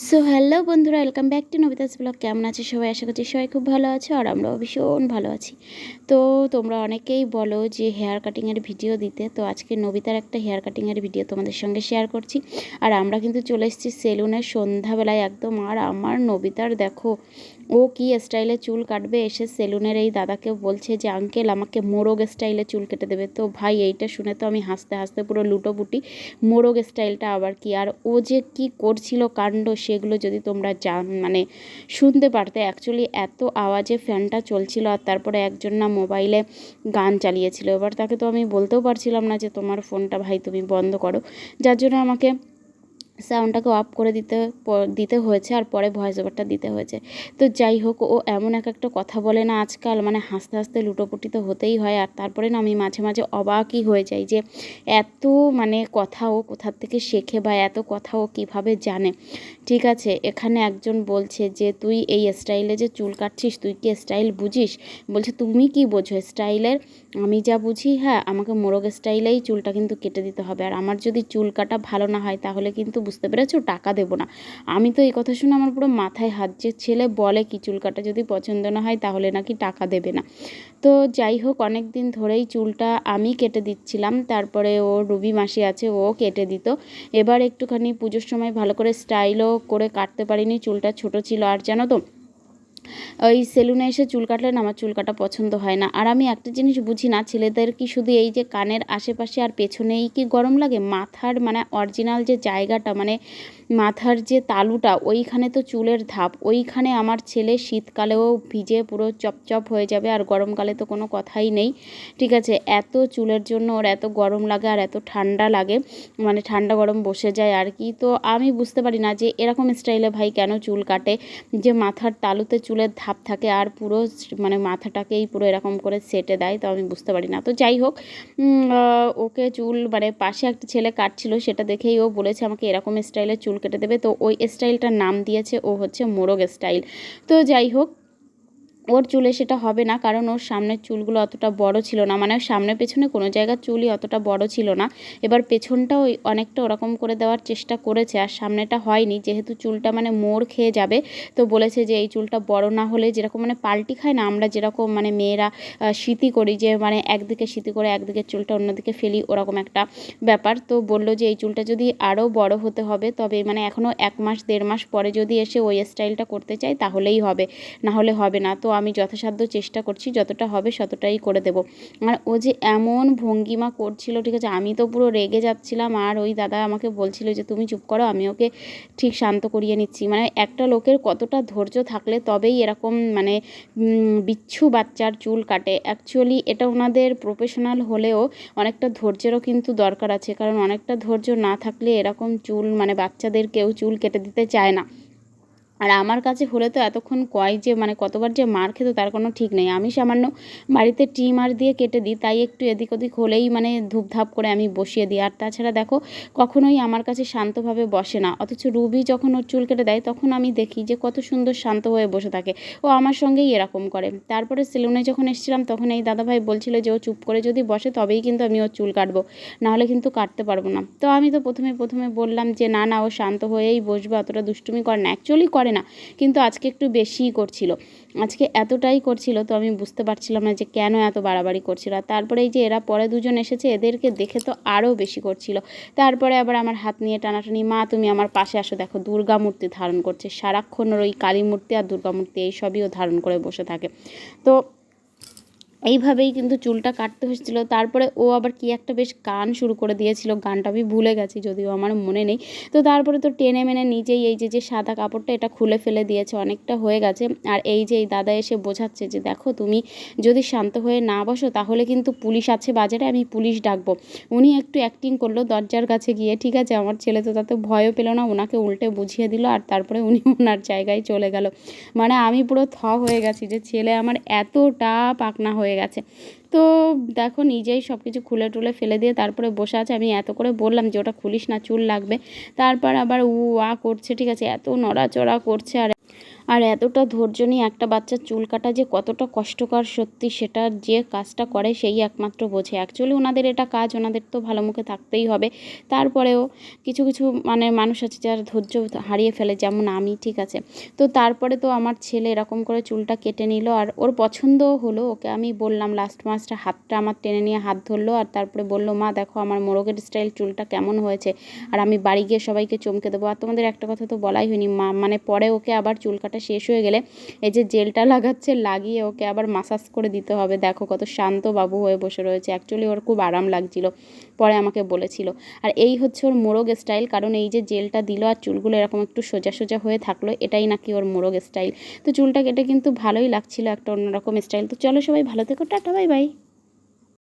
So hello বন্ধুরা welcome back to Nabitas blog কেমন আছে সবাই? আশা করছি সবাই খুব ভালো আছে আর আমরাও ভীষণ ভালো আছি। তো, তোমরা অনেকেই বলো যে হেয়ার কাটিংয়ের ভিডিও দিতে। তো, আজকে নবিতার একটা হেয়ার কাটিংয়ের ভিডিও তোমাদের সঙ্গে শেয়ার করছি। আর আমরা কিন্তু চলে এসেছি সেলুনে সন্ধ্যাবেলায় একদম। আর আমার নবিতার দেখো ও কি স্টাইলে চুল কাটবে? এসে সেলুনের এই দাদাকে বলছে যে, আঙ্কেল, আমাকে মোরগ স্টাইলে চুল কেটে দেবে। তো ভাই, এইটা শুনে তো আমি হাসতে হাসতে পুরো লুটোপুটি। মোরগ স্টাইলটা আবার কি? আর ও যে কি করছিল কাণ্ড, সেগুলো যদি তোমরা জান মানে শুনতে পারতে। অ্যাকচুয়ালি এত আওয়াজে ফ্যানটা চলছিল আর তারপরে একজন না মোবাইলে গান চালিয়েছিল। এবার তাকে তো আমি বলতেও পারছিলাম না যে, তোমার ফোনটা ভাই তুমি বন্ধ করো। যার জন্য আমাকে সাউন্ডটাকে অফ করে দিতে দিতে হয়েছে আর পরে ভয়েস ওভারটা দিতে হয়েছে। তো যাই হোক, ও এমন এক একটা কথা বলে না আজকাল মানে হাসতে হাসতে লুটোপুটি তো হতেই হয়। আর তারপরে না আমি মাঝে মাঝে অবাকই হয়ে যাই যে এত মানে কথা ও কোথার থেকে শেখে বা এত কথা ও কীভাবে জানে। ঠিক আছে, এখানে একজন বলছে যে, তুই এই স্টাইলে যে চুল কাটছিস, তুই কি স্টাইল বুঝিস? বলছে, তুমি কি বোঝো? স্টাইলের আমি যা বুঝি হ্যাঁ আমাকে মোরগ স্টাইলেই চুলটা কিন্তু কেটে দিতে হবে। আর আমার যদি চুল কাটা ভালো না হয়, তাহলে কিন্তু বুঝতে পেরেছ? টাকা দেবো না। আমি তো এই কথা শুনে আমার পুরো মাথায় হাত যে ছেলে বলে কি চুল কাটা যদি পছন্দ না হয় তাহলে নাকি টাকা দেবে না। তো যাই হোক অনেক দিন ধরেই চুলটা আমি কেটে দিচ্ছিলাম। তারপরে ও রুবি মাসি আছে, ও কেটে দিত। এবার একটুখানি পুজোর সময় ভালো করে স্টাইলও করে কাটতে পারিনি। চুলটা ছোট ছিল আর জানো তো? ওই সেলুনে এসে চুল কাটলেন আমার চুল কাটা পছন্দ হয় না। আর আমি একটা জিনিস বুঝি না, ছেলেদের কি শুধু এই যে কানের আশেপাশে আর পেছনেই কি গরম লাগে? মাথার মানে অরিজিনাল যে জায়গাটা মানে মাথার যে তালুটা, ওইখানে তো চুলের ধাপ। ওইখানে আমার ছেলে শীতকালেও ভিজে পুরো চপচপ হয়ে যাবে, আর গরমকালে তো কোনো কথাই নেই। ঠিক আছে, এত চুলের জন্য ওর এত গরম লাগে আর এত ঠান্ডা লাগে মানে ঠান্ডা গরম বসে যায় আর কি। তো আমি বুঝতে পারি না যে এরকম স্টাইলে ভাই কেন চুল কাটে, যে মাথার তালুতে চুলের ধাপ থাকে আর পুরো মানে মাথাটাকেই পুরো এরকম করে সেটে দেয়, তো আমি বুঝতে পারি না। তো যাই হোক ওকে চুল মানে পাশে একটা ছেলে কাটছিল, সেটা দেখেই ও বলেছে আমাকে এরকম স্টাইলে চুল কেটে দেবে। তো ওই স্টাইলটার নাম দিয়েছে ও হচ্ছে মোরগ স্টাইল তো যাই হোক ওর চুলে সেটা হবে না, কারণ ওর সামনের চুলগুলো অতটা বড় ছিল না। মানে সামনে পেছনে কোনো জায়গার চুলই অতটা বড় ছিল না। এবার পেছনটাও অনেকটা ওরকম করে দেওয়ার চেষ্টা করেছে, আর সামনেটা হয়নি। যেহেতু চুলটা মানে মোড় খেয়ে যাবে, তো বলেছে যে এই চুলটা বড় না হলে যেরকম মানে পাল্টি খায় না, আমরা যেরকম মানে মেয়েরা স্মৃতি করি যে মানে একদিকে স্মৃতি করে একদিকে চুলটা অন্যদিকে ফেলি, ওরকম একটা ব্যাপার। তো বলল যে এই চুলটা যদি আরও বড় হতে হবে, তবে মানে এখনও এক মাস, দেড় মাস পরে যদি এসে ওই স্টাইলটা করতে চাই তাহলেই হবে। না হলে হবে না। তো আমি যথাসাধ্য চেষ্টা করছি, যতটা হবে ততটাই করে দেব। আর ও যে এমন ভঙ্গিমা করছিল, ঠিক আছে, আমি তো পুরো রেগে যাচ্ছিলাম, আর ওই দাদা আমাকে বলছিল যে, তুমি চুপ করো, আমি ওকে ঠিক শান্ত করিয়ে নিচ্ছি। মানে একটা লোকের কতটা ধৈর্য থাকলে তবেই এরকম মানে বিচ্ছু বাচ্চার চুল কাটে। অ্যাকচুয়ালি এটা ওনাদের প্রফেশনাল হলেও অনেকটা ধৈর্যেরও কিন্তু দরকার আছে, কারণ অনেকটা ধৈর্য না থাকলে এরকম চুল মানে বাচ্চাদের কেউ চুল কেটে দিতে চায় না। আর আমার কাছে হলে তো এতক্ষণ কয় যে মানে কতবার যে মার খেত তার কোনো ঠিক নেই। আমি সামান্য বাড়িতে ট্রিমার দিয়ে কেটে দিই, তাই একটু এদিক ওদিক হলেই মানে ধূপধাপ করে আমি বসিয়ে দিই। আর তাছাড়া দেখো, কখনোই আমার কাছে শান্তভাবে বসে না। অথচ রুবি যখন ওর চুল কেটে দেয়, তখন আমি দেখি যে কত সুন্দর শান্ত হয়ে বসে থাকে। ও আমার সঙ্গেই এরকম করে। তারপরে সেলুনে যখন এসেছিলাম, তখন এই দাদাভাই বলছিল যে, ও চুপ করে যদি বসে, তবেই কিন্তু আমি ওর চুল কাটবো। নাহলে কিন্তু কাটতে পারব না। তো আমি তো প্রথমে প্রথমে বললাম যে, না না, ও শান্ত হয়েই বসবে, অতটা দুষ্টুমি করে না। অ্যাকচুয়ালি করে করে না। কিন্তু আজকে একটু বেশিই করছিল। আজকে এতটাই করছিল তো আমি বুঝতে পারছিলাম না যে কেন এত বাড়াবাড়ি করছিল। আর তারপরে এই যে এরা পরে দুজন এসেছে, এদেরকে দেখে তো আরও বেশি করছিল। তারপরে আবার আমার হাত নিয়ে টানাটানি, মা, তুমি আমার পাশে আসো, দেখো দুর্গা মূর্তি ধারণ করছে। সারাক্ষণ ওই কালী মূর্তি আর দুর্গা মূর্তি এইসবই ও ধারণ করে বসে থাকে। তো এইভাবেই কিন্তু চুলটা কাটতে হয়েছিল। তারপরে ও আবার কি একটা বেশ গান শুরু করে দিয়েছিল। গানটা আমি ভুলে গেছি, যদিও আমার মনে নেই। তো তারপরে তো টেনে মেনে নিজেই এই যে যে সাদা কাপড়টা এটা খুলে ফেলে দিয়েছে, অনেকটা হয়ে গেছে। আর এই যে এই দাদা এসে বোঝাচ্ছে যে, দেখো, তুমি যদি শান্ত হয়ে না বসো, তাহলে কিন্তু পুলিশ আছে বাজারে, আমি পুলিশ ডাকবো। উনি একটু অ্যাক্টিং করল দরজার কাছে গিয়ে, ঠিক আছে, আমার ছেলে তো তাতে ভয়ও পেল না ওনাকে উল্টে বুঝিয়ে দিল, আর তারপরে উনি ওনার জায়গায় চলে গেল। মানে আমি পুরো থ হয়ে গেছি যে, ছেলে আমার এতটা পাকনা হয়ে হয়ে গেছে। তো দেখো নিজেই সব কিছু খুলে টুলে ফেলে দিয়ে তারপরে বসে আছে। আমি এত করে বললাম যে ওটা খুলিস না, চুল লাগবে। তারপর আবার উ, আ করছে, ঠিক আছে? এত নড়াচড়া করছে আর আর এতটা ধৈর্য নিয়ে একটা বাচ্চার চুল কাটা যে কতটা কষ্টকর সত্যি সেটা যে কাজটা করে সেই একমাত্র বোঝে। অ্যাকচুয়ালি ওনাদের এটা কাজ, ওনাদের তো ভালো মুখে থাকতেই হবে। তারপরেও কিছু কিছু মানে মানুষ আছে যারা ধৈর্য হারিয়ে ফেলে, যেমন আমি, ঠিক আছে। তো তারপরে তো আমার ছেলে এরকম করে চুলটা কেটে নিল আর ওর পছন্দও হলো, ওকে আমি বললাম লাস্ট মাসটা হাতটা আমার টেনে নিয়ে হাত ধরলো আর তারপরে বলল, মা, দেখো আমার মোরগের স্টাইল চুলটা কেমন হয়েছে আর আমি বাড়ি গিয়ে সবাইকে চমকে দেবো। আর তোমাদের একটা কথা তো বলাই হয়নি, মা মানে পরে ওকে আবার চুল কাটা শেষ হয়ে গেলে এই যে জেলটা লাগাচ্ছে, লাগিয়ে ওকে আবার মাসাজ করে দিতে হবে। দেখো কত শান্ত বাবু হয়ে বসে রয়েছে। অ্যাকচুয়ালি ওর খুব আরাম লাগছিল, পরে আমাকে বলেছিল। আর এই হচ্ছে ওর মোরগ স্টাইল কারণ এই যে জেলটা দিল আর চুলগুলো এরকম একটু সোজা সোজা হয়ে থাকল, এটাই নাকি ওর মোরগ স্টাইল তো চুলটা কেটে কিন্তু ভালোই লাগছিল একটা অন্যরকম স্টাইল তো চলো সবাই ভালো থেকো, টাটা বাই বাই